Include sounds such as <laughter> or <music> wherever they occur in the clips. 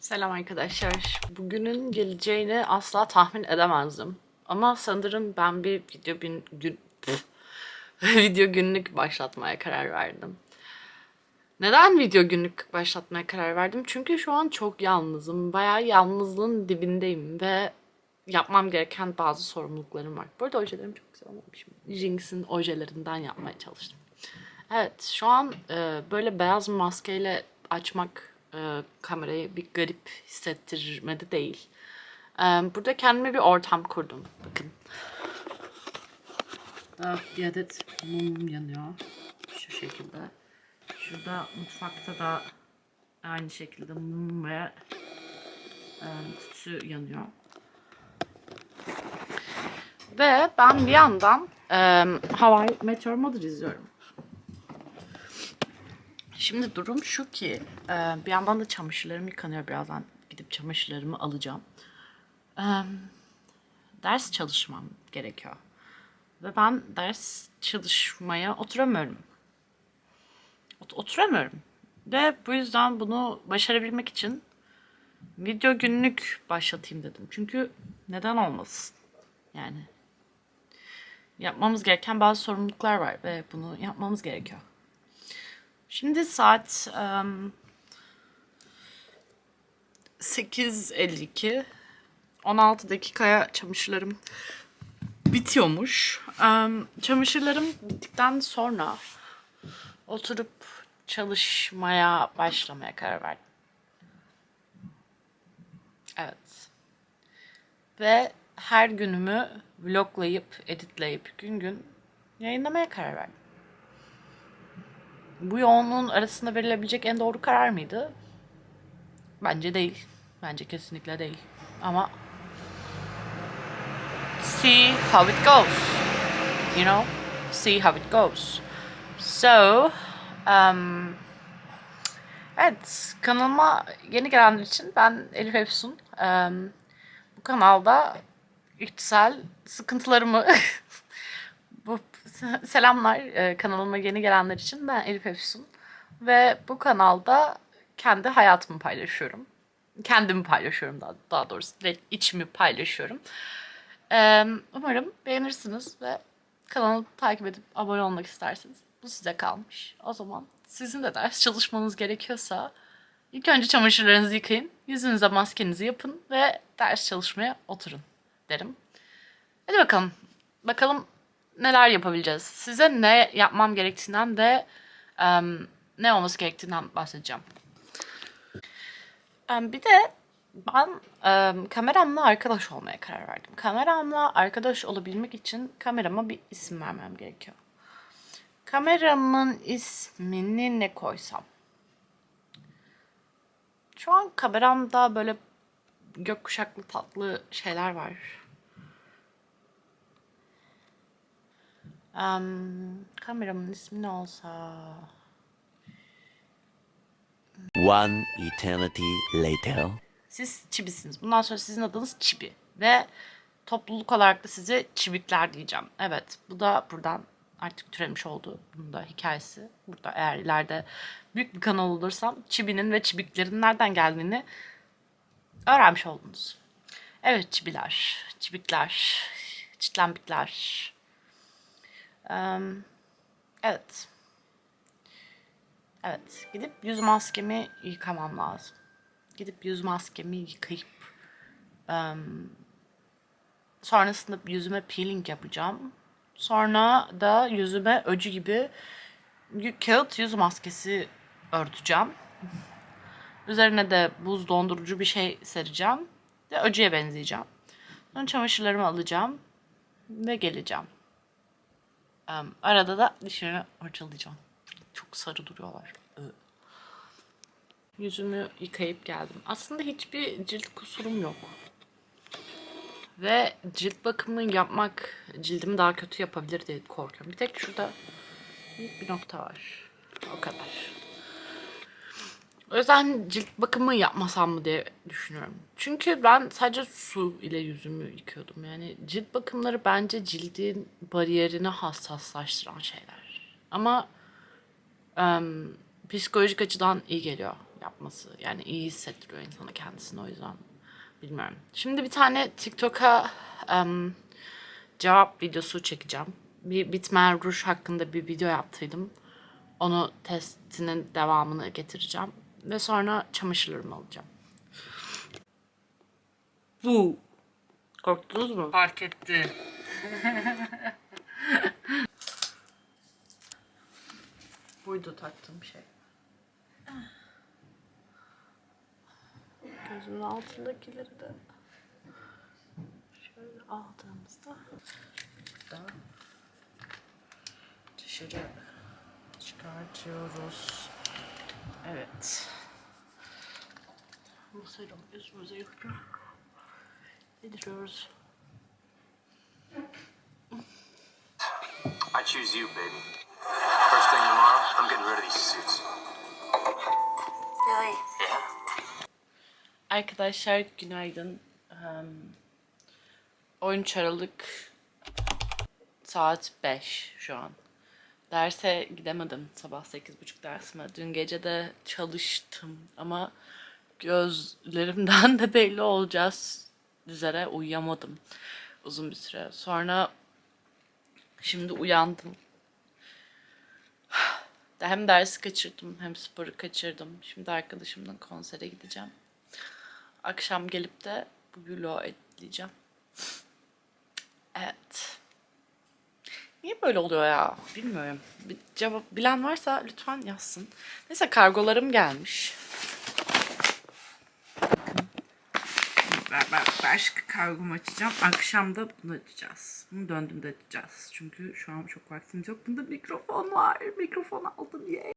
Selam arkadaşlar. Bugünün geleceğini asla tahmin edemezdim. Ama sanırım ben bir video gün, gün <laughs> video günlük başlatmaya karar verdim. Neden video günlük başlatmaya karar verdim? Çünkü şu an çok yalnızım. Bayağı yalnızlığın dibindeyim ve yapmam gereken bazı sorumluluklarım var. Bu arada ojelerim çok güzel olmamış. Jinx'in ojelerinden yapmaya çalıştım. Evet, şu an e, böyle beyaz maskeyle açmak e, kamerayı bir garip hissettirmedi değil. E, burada kendime bir ortam kurdum. Bakın. Ah, bir adet mum yanıyor. Şu şekilde. Şurada mutfakta da aynı şekilde mum ve e, tütsü yanıyor. Ve ben bir yandan e, Hawaii Meteor Mother izliyorum. Şimdi durum şu ki e, bir yandan da çamaşırlarım yıkanıyor. Birazdan gidip çamaşırlarımı alacağım. E, ders çalışmam gerekiyor. Ve ben ders çalışmaya oturamıyorum. Ot- oturamıyorum. Ve bu yüzden bunu başarabilmek için video günlük başlatayım dedim. Çünkü neden olmasın? Yani yapmamız gereken bazı sorumluluklar var ve bunu yapmamız gerekiyor. Şimdi saat em, 8.52. 16 dakikaya çamaşırlarım bitiyormuş. Em, Çamaşırlarım bittikten sonra oturup çalışmaya başlamaya karar verdim. Evet. Ve her günümü vloglayıp, editleyip gün gün yayınlamaya karar verdim. Bu yoğunluğun arasında verilebilecek en doğru karar mıydı? Bence değil. Bence kesinlikle değil. Ama see how it goes. You know? See how it goes. So, um, evet, kanalıma yeni gelenler için ben Elif Efsun. Um, bu kanalda içsel sıkıntılarımı <laughs> <laughs> selamlar e, kanalıma yeni gelenler için ben Elif Efsun ve bu kanalda kendi hayatımı paylaşıyorum. Kendimi paylaşıyorum daha, daha doğrusu içimi paylaşıyorum. Ee, umarım beğenirsiniz ve kanalı takip edip abone olmak isterseniz bu size kalmış. O zaman sizin de ders çalışmanız gerekiyorsa ilk önce çamaşırlarınızı yıkayın, yüzünüze maskenizi yapın ve ders çalışmaya oturun derim. Hadi bakalım. Bakalım neler yapabileceğiz. Size ne yapmam gerektiğinden de em, ne olması gerektiğinden bahsedeceğim. Em, bir de ben em, kameramla arkadaş olmaya karar verdim. Kameramla arkadaş olabilmek için kamerama bir isim vermem gerekiyor. Kameramın ismini ne koysam? Şu an kameramda böyle gökkuşaklı tatlı şeyler var. Em, kameramın ismi ne olsa? One eternity later. Siz çibisiniz. Bundan sonra sizin adınız çibi. Ve topluluk olarak da size çibikler diyeceğim. Evet bu da buradan artık türemiş oldu. Bunun da hikayesi. Burada eğer ileride büyük bir kanal olursam çibinin ve çibiklerin nereden geldiğini öğrenmiş oldunuz. Evet çibiler, çibikler, çitlembikler. Em, evet. Evet. Gidip yüz maskemi yıkamam lazım. Gidip yüz maskemi yıkayıp em, sonrasında yüzüme peeling yapacağım. Sonra da yüzüme öcü gibi kağıt yüz maskesi örteceğim. Üzerine de buz dondurucu bir şey sereceğim. Ve öcüye benzeyeceğim. Sonra çamaşırlarımı alacağım ve geleceğim. Em, arada da dişimi fırçalayacağım. Çok sarı duruyorlar. Yüzümü yıkayıp geldim. Aslında hiçbir cilt kusurum yok. Ve cilt bakımı yapmak cildimi daha kötü yapabilir diye korkuyorum. Bir tek şurada bir nokta var. O kadar. O yüzden cilt bakımı yapmasam mı diye düşünüyorum. Çünkü ben sadece su ile yüzümü yıkıyordum. Yani cilt bakımları bence cildin bariyerini hassaslaştıran şeyler. Ama em, psikolojik açıdan iyi geliyor. yapması. Yani iyi hissettiriyor insana kendisini o yüzden. Bilmiyorum. Şimdi bir tane TikTok'a em, cevap videosu çekeceğim. Bir Bitmer Ruj hakkında bir video yaptıydım. Onu testinin devamını getireceğim. Ve sonra çamaşırlarımı alacağım. Bu. Korktunuz mu? Fark etti. <laughs> Buydu taktığım şey. Gözümün altındakileri de şöyle aldığımızda da dışarı çıkartıyoruz. Evet. Serum yüzümüze yıkıyor. Gidiyoruz. I choose you, baby. First thing tomorrow, I'm getting rid of these suits. Billy, Yeah? Arkadaşlar günaydın. Em, 13 Aralık saat 5 şu an. Derse gidemedim sabah 8.30 dersime. Dün gece de çalıştım ama gözlerimden <laughs> de belli olacağız üzere uyuyamadım uzun bir süre. Sonra şimdi uyandım. <sighs> Hem dersi kaçırdım hem sporu kaçırdım. Şimdi arkadaşımla konsere gideceğim. Akşam gelip de bu vlogu editleyeceğim. <sighs> Evet. Niye böyle oluyor ya? Bilmiyorum. Bir cevap bilen varsa lütfen yazsın. Neyse kargolarım gelmiş. Ben, ben başka kargomu açacağım. Akşam da bunu açacağız. Bunu döndüğümde açacağız. Çünkü şu an çok vaktimiz yok. Bunda mikrofon var. Mikrofon aldım. Yay.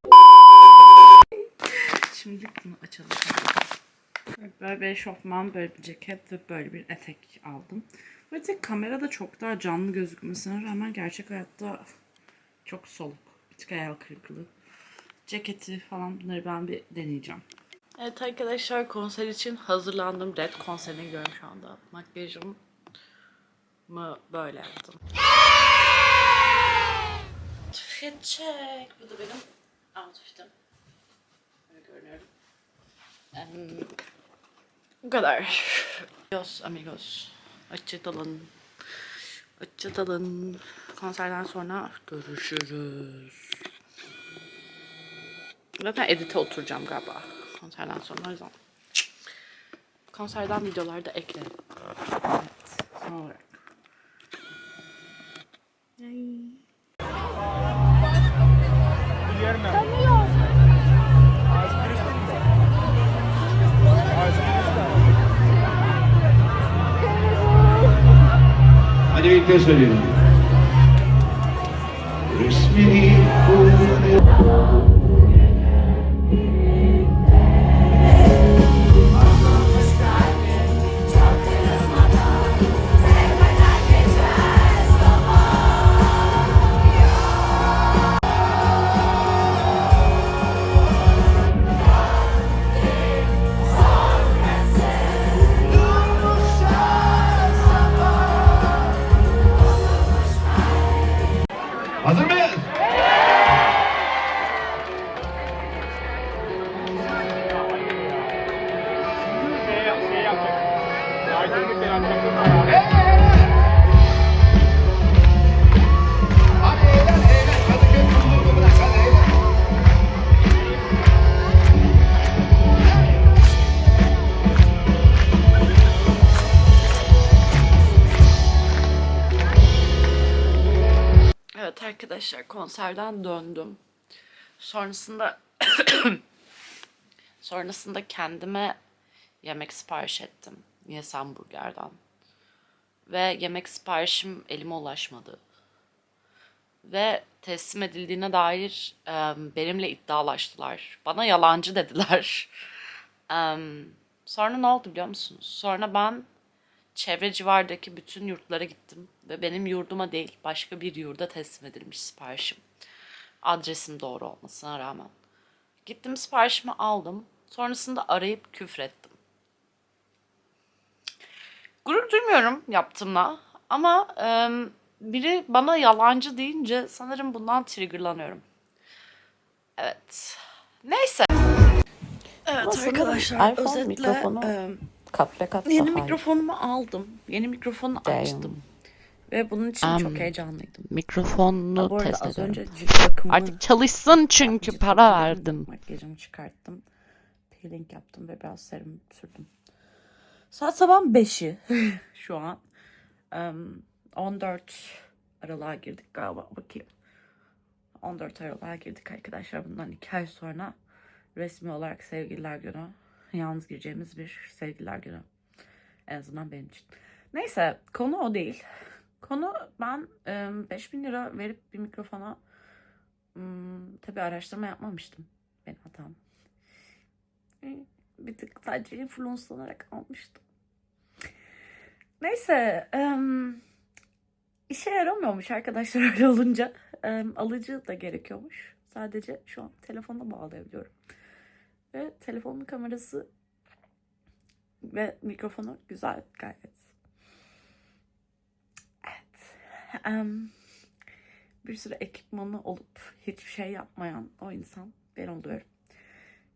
Şimdi bunu açalım. Böyle bir eşofman, böyle bir ceket ve böyle bir etek aldım. Bu etek kamerada çok daha canlı gözükmesine rağmen gerçek hayatta çok soluk. Bir tık hayal kırıklığı. Ceketi falan bunları ben bir deneyeceğim. Evet arkadaşlar konser için hazırlandım. Red konserine gidiyorum şu anda. Makyajım mı böyle yaptım. Outfit. Bu da benim outfitim. Böyle görünüyorum. Em, bu kadar. Adios amigos. Hoşçakalın. Hoşçakalın. Konserden sonra görüşürüz. Zaten edite oturacağım galiba. Konserden sonra o yüzden. Konserden videoları da eklerim. Evet. Son olarak. Yay. Hadi birlikte Evet arkadaşlar konserden döndüm. Sonrasında <coughs> sonrasında kendime yemek sipariş ettim. Yes hamburgerden. Ve yemek siparişim elime ulaşmadı. Ve teslim edildiğine dair e, benimle iddialaştılar. Bana yalancı dediler. <laughs> E, sonra ne oldu biliyor musunuz? Sonra ben çevre civardaki bütün yurtlara gittim ve benim yurduma değil başka bir yurda teslim edilmiş siparişim. Adresim doğru olmasına rağmen. Gittim siparişimi aldım. Sonrasında arayıp küfrettim. Gurur duymuyorum yaptığımla ama em, biri bana yalancı deyince sanırım bundan triggerlanıyorum. Evet. Neyse. Evet Nasıl? arkadaşlar iPhone özetle mikrofonu e, kat be kat yeni daha iyi. mikrofonumu aldım. Yeni mikrofonu Damn. açtım. Ve bunun için Um, çok heyecanlıydım. Mikrofonunu arada test az ediyorum. önce cilt bakımını Artık çalışsın çünkü para verdim. Makyajımı çıkarttım. Peeling yaptım ve biraz serum sürdüm. Saat sabah 5'i <laughs> şu an. Em, 14 aralığa girdik galiba. Bakayım. 14 aralığa girdik arkadaşlar. Bundan 2 ay sonra resmi olarak sevgililer günü. Yalnız gireceğimiz bir sevgililer günü. En azından benim için. Neyse konu o değil. Konu ben em, 5000 lira verip bir mikrofona hmm, tabii araştırma yapmamıştım. Benim hatam. Bir tık sadece influencelanarak almıştım. Neyse em, işe yaramıyormuş arkadaşlar <laughs> öyle olunca. Em, alıcı da gerekiyormuş. Sadece şu an telefonla bağlayabiliyorum. Ve telefonun kamerası ve mikrofonu güzel gayet. Evet. Em, bir sürü ekipmanı olup hiçbir şey yapmayan o insan ben oluyorum.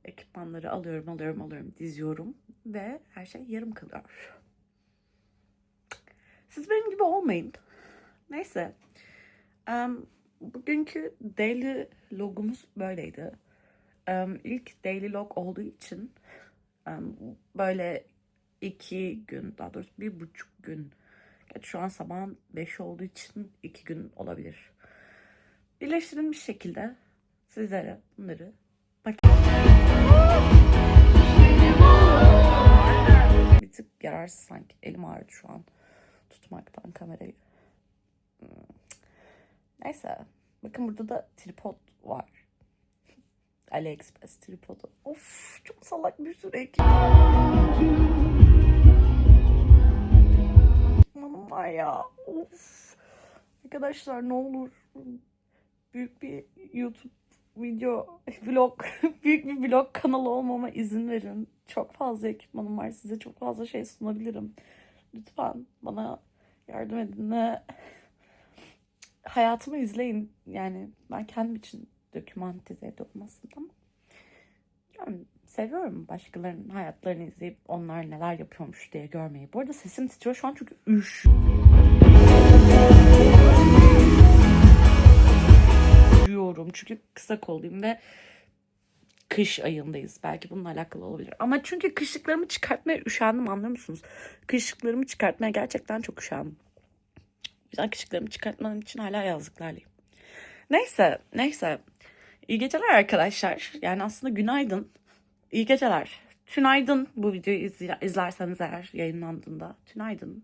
Ekipmanları alıyorum, alıyorum, alıyorum, diziyorum ve her şey yarım kalıyor. Siz benim gibi olmayın. Neyse. Em, bugünkü daily logumuz böyleydi. Em, ilk daily log olduğu için em, böyle iki gün, daha doğrusu bir buçuk gün. Gerçi şu an sabahın beş olduğu için iki gün olabilir. Birleştirilmiş şekilde sizlere bunları bir tık yararsız sanki. Elim ağrıdı şu an tutmaktan kamerayı. Hmm. Neyse. Bakın burada da tripod var. <laughs> AliExpress tripodu. Of çok salak bir sürü ekipmanım var ya. Of. Arkadaşlar ne olur büyük bir YouTube video <laughs> vlog <laughs> büyük bir vlog kanalı olmama izin verin. Çok fazla ekipmanım var. Size çok fazla şey sunabilirim. Lütfen bana yardım edin ve <laughs> hayatımı izleyin. Yani ben kendim için dokümantize ediyorum aslında ama yani seviyorum başkalarının hayatlarını izleyip onlar neler yapıyormuş diye görmeyi. Bu arada sesim titriyor şu an çünkü üş. Üşüyorum çünkü kısa kolluyum ve kış ayındayız. Belki bununla alakalı olabilir. Ama çünkü kışlıklarımı çıkartmaya üşendim anlıyor musunuz? Kışlıklarımı çıkartmaya gerçekten çok üşendim. Yüzden kışlıklarımı çıkartmadığım için hala yazlıklarlayım. Neyse, neyse. İyi geceler arkadaşlar. Yani aslında günaydın. İyi geceler. Tünaydın bu videoyu izle- izlerseniz eğer yayınlandığında. Tünaydın.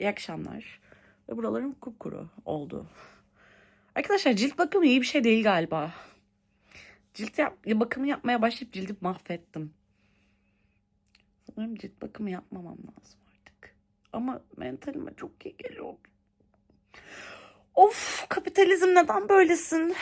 İyi akşamlar. Ve buralarım kupkuru oldu. Arkadaşlar cilt bakımı iyi bir şey değil galiba. Cilt yap bakımı yapmaya başlayıp cildi mahvettim. Sanırım cilt bakımı yapmamam lazım artık. Ama mentalime çok iyi geliyor. Of kapitalizm neden böylesin?